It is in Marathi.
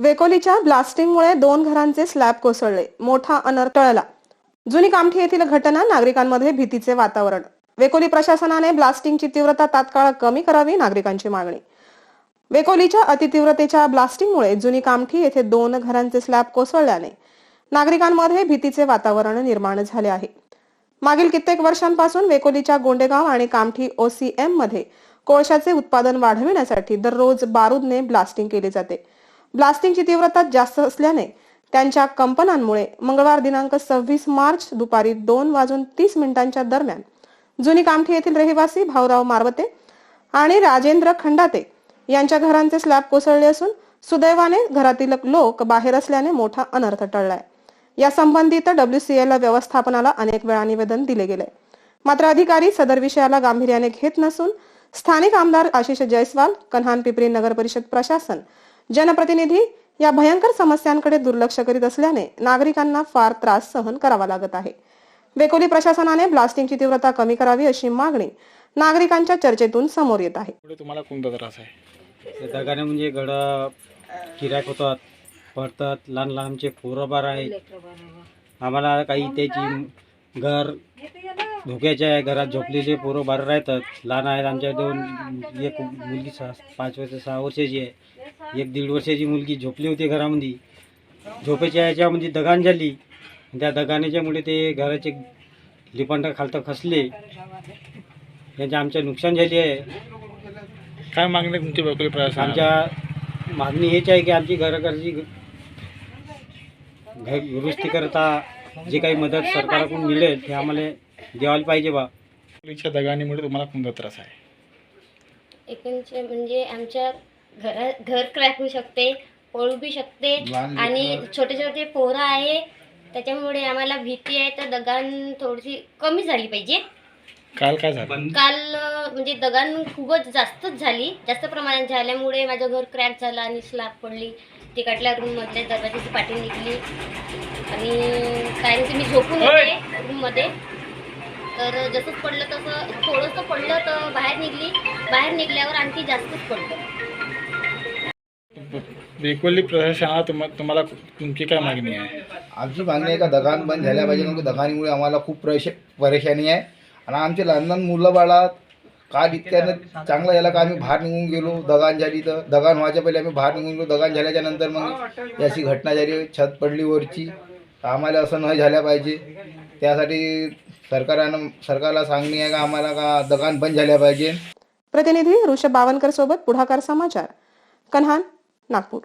वेकोलीच्या ब्लास्टिंगमुळे दोन घरांचे स्लॅब कोसळले. मोठा अनर्थ टळला. जुनी कामठी येथील घटना नागरिकांमध्ये भीतीचे वातावरण. वेकोली प्रशासनाने ब्लास्टिंगची तीव्रता तात्काळ कमी करावी नागरिकांची मागणी. वेकोलीच्या अतितीव्रतेच्या ब्लास्टिंगमुळे जुनी कामठी येथे दोन घरांचे स्लॅब कोसळल्याने नागरिकांमध्ये भीतीचे वातावरण निर्माण झाले आहे. मागील कित्येक वर्षांपासून वेकोलीच्या गोंडेगाव आणि कामठी ओसीएममध्ये कोळशाचे उत्पादन वाढविण्यासाठी दररोज बारूदने ब्लास्टिंग केले जाते. ब्लास्टिंगची तीव्रता जास्त असल्याने त्यांच्या कंपनांमुळे मंगळवार दिनांक सव्वीस मार्च दुपारी दोन वाजून तीस मिनिटांच्या दरम्यान जुनी कामठी येथील रहिवासी भाऊराव मारवते आणि राजेंद्र खंडाते यांच्या घरांचे स्लॅब कोसळले असून सुदैवाने घरातील लोक बाहेर असल्याने मोठा अनर्थ टळलाय. या संबंधित डब्ल्यूसीएल व्यवस्थापनाला अनेक वेळा निवेदन दिले गेले. मात्र अधिकारी सदर विषयाला गांभीर्याने घेत नसून स्थानिक आमदार आशिष जयस्वाल कन्हान पिपरी नगर परिषद प्रशासन जनप्रतिनिधी या भयंकर समस्यांकडे दुर्लक्ष करीत असल्याने नागरिकांना फार त्रास सहन करावा लागत आहे. वेकोली प्रशासनाने ब्लास्टिंगची तीव्रता कमी करावी अशी मागणी नागरिकांच्या चर्चेतून समोर येत आहे. तुम्हाला कोणता त्रास आहे? दगाने म्हणजे घडं किराक होतात पडतात लहान लहानचे पोरं बार आहेत. आम्हाला काही त्याची घर धोक्याचे आहे घरात झोपलेले पोरं बार राहतात. लहान आहेत आमच्या दोन एक मुलगी सहा पाच वर्ष सहा वर्षाची आहे. एक दीड वर्षाची मुलगी झोपली होती घरामध्ये. झोपेच्या याच्यामध्ये दगान झाली. त्या दगाण्याच्यामुळे ते घराचे लिपांड खालतं खसले. यांचे आमचे नुकसान झाली आहे. काय मागणी तुमची प्रशासन आमच्या मागणी हेच आहे की आमची घरोघरची घर दुरुस्ती करता जे काही मदत सरकारकडून मिळेल ते आम्हाला द्यायला पाहिजे बा. वेकोलीच्या दगानीमुळे तुम्हाला कोणता त्रास आहे. एकंच म्हणजे आमच्या घरा घर क्रॅक होऊ शकते पळू बी शकते आणि छोटे छोटे पोरं आहे. त्याच्यामुळे आम्हाला भीती आहे तर दगान थोडीशी कमी झाली पाहिजे. काल काय झालं? काल अं, म्हणजे दगान खूपच जास्तच झाली. जास्त प्रमाणात झाल्यामुळे माझं घर क्रॅक झालं आणि स्लॅब पडली. तिकडल्या रूममधल्या दरवाजाची पाठी निघली. आणि कारण की मी झोपून होते रूममध्ये. तर जसंच पडलं तसं थोडंसं पडलं तर बाहेर निघली. बाहेर निघल्यावर आणखी जास्तच पडलं वेकोली प्रशासनाला तुम्हा तुम्हाला तुमची काय मागणी आहे? आमची मागणी आहे का दगान बंद झाल्या पाहिजे कारण की दगानीमुळे आम्हाला खूप परेश परेशानी आहे. आणि आमचे लहान लहान मुलं बाळा काल इतक्यानं चांगलं झालं का आम्ही बाहेर निघून गेलो दगान झाली तर दगान व्हायच्या पहिले आम्ही बाहेर निघून गेलो दगान झाल्याच्यानंतर मग अशी घटना झाली छत पडली वरची. आम्हाला असं न झाल्या पाहिजे. त्यासाठी सरकारानं सरकारला सांगणी आहे का? आम्हाला का दुकान बंद झाल्या पाहिजे? प्रतिनिधी ऋषभ बावनकर सोबत पुढाकार समाचार कन्हान नागपूर.